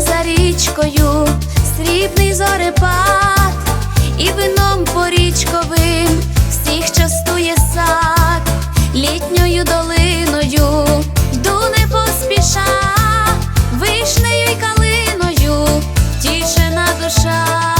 За річкою срібний зорепад, і вином порічковим всіх частує сад, літньою долиною йду не поспіша, вишнею й калиною, тішена душа.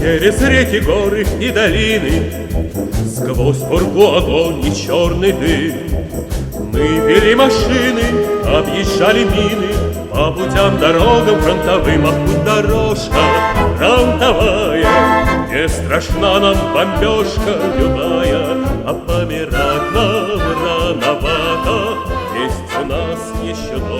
Через реки, горы и долины. Сквозь пургу огонь и черный дым. Мы вели машины, объезжали мины. По путям, дорогам, фронтовым, а тут дорожка фронтовая. Не страшна нам бомбежка любая, а помирать нам рановато. Есть у нас еще дом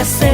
hacer.